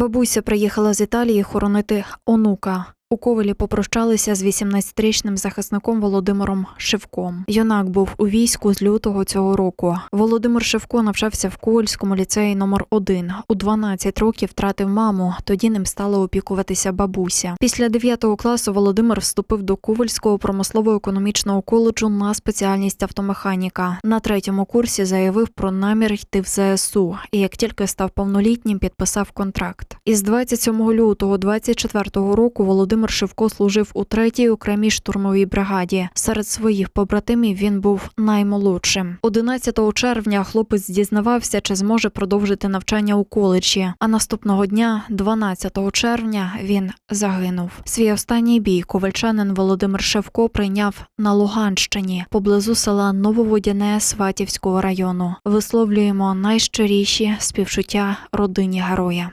Бабуся приїхала з Італії хоронити онука. У Ковелі попрощалися з 18-річним захисником Володимиром Шевком. Юнак був у війську з лютого цього року. Володимир Шевко навчався в Ковельському ліцеї номер 1 У 12 років втратив маму. Тоді ним стала опікуватися бабуся. Після 9 класу Володимир вступив до Ковельського промислово-економічного коледжу на спеціальність автомеханіка. На третьому курсі заявив про намір йти в ЗСУ. І як тільки став повнолітнім, підписав контракт. Із 27 лютого 24 року Володимир Шевко служив у третій окремій штурмовій бригаді. Серед своїх побратимів він був наймолодшим. 11 червня хлопець дізнавався, чи зможе продовжити навчання у коледжі. А наступного дня, 12 червня, він загинув. Свій останній бій ковальчанин Володимир Шевко прийняв на Луганщині поблизу села Нововодяне Сватівського району. Висловлюємо найщиріші співчуття родині героя.